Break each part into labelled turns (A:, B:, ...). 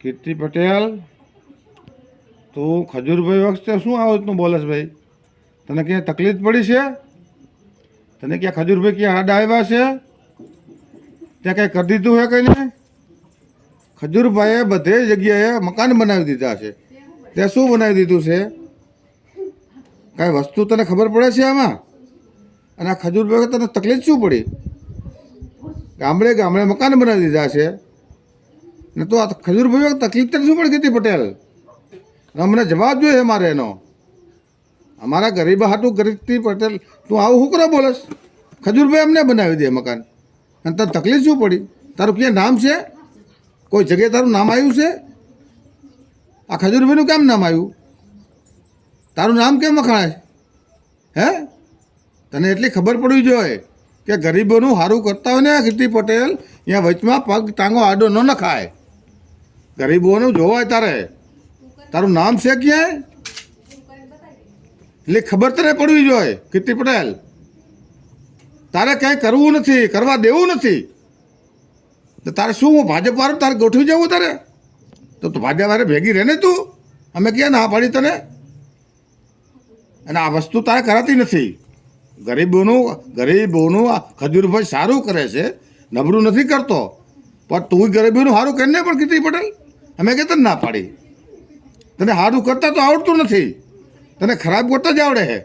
A: કીર્તિ પટેલ, તું ખજૂરભાઈ વખતે શું આવું તું બોલસ ભાઈ? તને ક્યાંય તકલીફ પડી છે? તને ક્યાં ખજૂરભાઈ ક્યાં આડા આવ્યા છે? ત્યાં કંઈ કરી દીધું હે કંઈ નહીં? ખજૂરભાઈએ બધે જગ્યાએ મકાન બનાવી દીધા છે. ત્યાં શું બનાવી દીધું છે? કાંઈ વસ્તુ તને ખબર પડે છે આમાં? અને આ ખજૂરભાઈ તને તકલીફ શું પડી? ગામડે ગામડે મકાન બનાવી દીધા છે. ને તો આ ખજૂરભાઈ તકલીફ તો શું પડી કીધી પટેલ? અમને જવાબ જોઈએ મારે એનો. અમારા ગરીબ હાટું ગરીબથી પટેલ, તું આવું શું કરો બોલસ? ખજૂરભાઈ અમને બનાવી દે મકાન. અને તને તકલીફ શું પડી? તારું ક્યાં નામ છે? કોઈ જગ્યાએ તારું નામ આવ્યું છે? આ ખજૂરભાઈનું કેમ નામ આવ્યું? તારું નામ કેમ વખાણાય? હે? તને એટલી ખબર પડવી જોઈએ કે ગરીબોનું સારું કરતા હોય ને કીર્તિ પટેલ, અહીંયા વચમાં પગ ટાંગો આડો ન નખાય. ગરીબોનું જોવાય તારે. તારું નામ છે ક્યાંય? એટલે ખબર તને પડવી જોઈએ, કીર્તિ પટેલ. તારે કાંઈ કરવું નથી, કરવા દેવું નથી. તો તારે શું, હું ભાજપ વાળું તારે ગોઠવી જવું તારે? તો તું ભાજપ વાળે ભેગી રહે ને તું? અમે ક્યાં ના પાડી તને? અને આ વસ્તુ તારે કરાતી નથી. ગરીબોનું ગરીબોનું ખજૂરભાઈ સારું કરે છે, નબળું નથી કરતો. પણ તું ગરીબોનું સારું કરીને પણ, કીર્તિ પટેલ? અમે કે તને ના પાડી. તને સારું કરતા તો આવડતું નથી. તને ખરાબ કરતા જ આવડે છે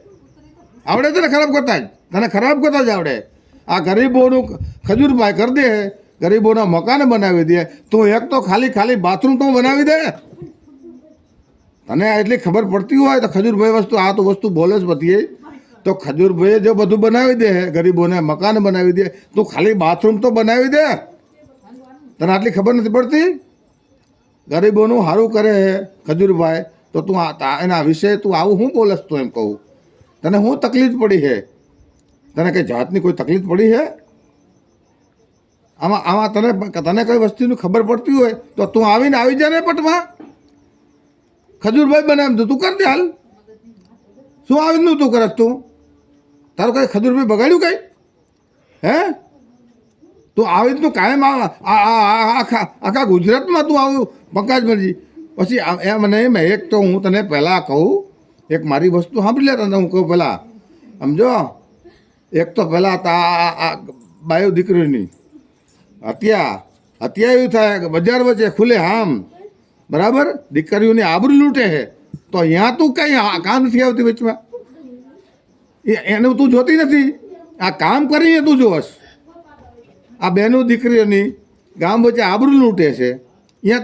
A: આવડે તને ખરાબ કરતા જ. તને ખરાબ કરતા જ આવડે. આ ગરીબોનું ખજૂરભાઈ કરી દે ગરીબોના મકાન બનાવી દે તું એક તો ખાલી ખાલી બાથરૂમ તો બનાવી દે. તને એટલી ખબર પડતી હોય તો ખજૂરભાઈ વસ્તુ આ તો વસ્તુ બોલે જ બધી. તો ખજૂરભાઈએ જો બધું બનાવી દે ગરીબોને મકાન બનાવી દે તું ખાલી બાથરૂમ તો બનાવી દે. તને આટલી ખબર નથી પડતી? ગરીબોનું સારું કરે ખજૂરભાઈ, તો તું એના વિશે તું આવું શું બોલસ તું એમ કહું? તને શું તકલીફ પડી છે તને કંઈ જાતની કોઈ તકલીફ પડી છે આમાં આમાં તને તને કઈ વસ્તુની ખબર પડતી હોય, તો તું આવીને આવી જા ને પટમાં. ખજૂરભાઈ બને એમ તો તું કર દે હાલ. શું આવીને તું કરસ તું? તારું કઈ ખજૂરભાઈ બગાડ્યું કઈ? હે? તું આવી તો કાયમ આખા આખા ગુજરાતમાં તું આવું, પંકજ પછી આ- એમ નહીં મેં એક તો હું તને પહેલાં કહું, એક મારી વસ્તુ સાંભળી લે તને, હું કહું પહેલાં, સમજો? એક તો પહેલાં તા બાયો દીકરીની. હત્યા હત્યા એવું થાય બજાર વચ્ચે ખુલે આમ, બરાબર? દીકરીઓની આબરૂ લૂંટે છે. તો અહીંયા તું કંઈ કામ નથી આવતી વચમાં? એ- એનું તું જોતી નથી. આ કામ કરીને તું જોવસ આ બહેનો દીકરીઓની ગામ વચ્ચે આબરૂ લૂંટે છે. અહીંયા